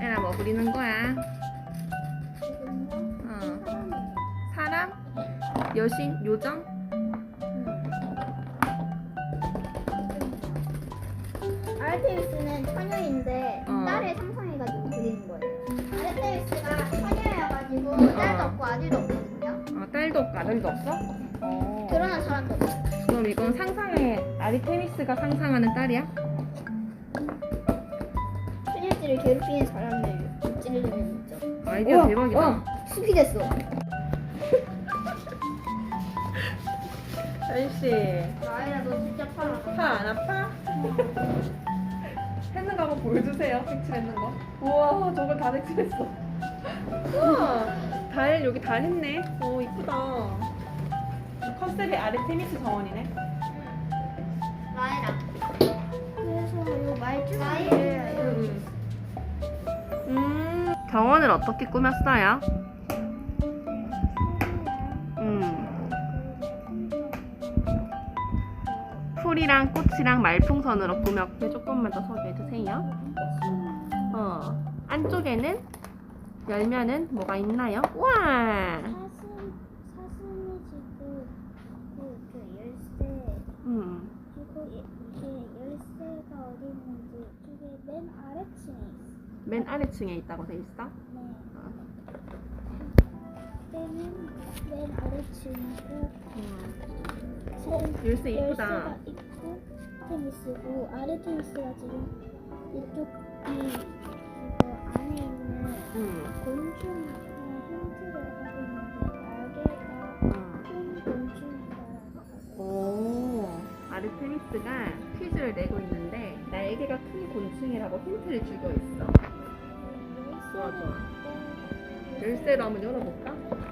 에라 뭐 그리는 거야? 어. 사람? 여신? 요정? 처녀인데 어. 딸을 상상해가지고 그리는 거예요. 아르테미스가 처녀여가지고 어. 딸도 없고 아들도 없거든요. 어, 딸도 없고 아들도 없어? 어. 결혼한 사람도 없어요. 그럼 이건 상상의 아리테미스가 상상하는 딸이야? 처녀들을 괴롭히는 사람을 찌르려는 거죠. 아이디어 우와, 대박이다. 우와, 숲이 됐어. 아저씨 아이라 너 진짜 팔아. 파안 아파? 했는 거 한번 보여주세요. 색칠했는 거. 우와 저걸 다 색칠했어. 우와 달 여기 달 했네. 오 이쁘다. 컨셉이 아르테미스 정원이네. 라이라. 음 정원을 어떻게 꾸몄어요? 음 풀이랑 꽃이랑 말풍선으로 꾸몄고 조금만 더 소개해 주세요. 어 안쪽에는 열면은 뭐가 있나요? 와 그, 그 음. 그리고 이- 이게 열쇠가 어디 있는지 이게 맨 아래층에 있어. 맨 아래층에 있다고 돼 있어? 네. 때는 맨 아래층이고 어, 열쇠 이쁘다. 열쇠가 있고 테니스고 아르테미스가 지금 이쪽 이 이거 안에 있는 음. 곤충 힌트를 하고 있는데 날개가 음. 큰 곤충이다라고 오, 아르테미스가 퀴즈를 내고 있는데 날개가 큰 곤충이라고 힌트를 주고 있어. 좋아, 좋아. 열쇠로 한번 열어볼까?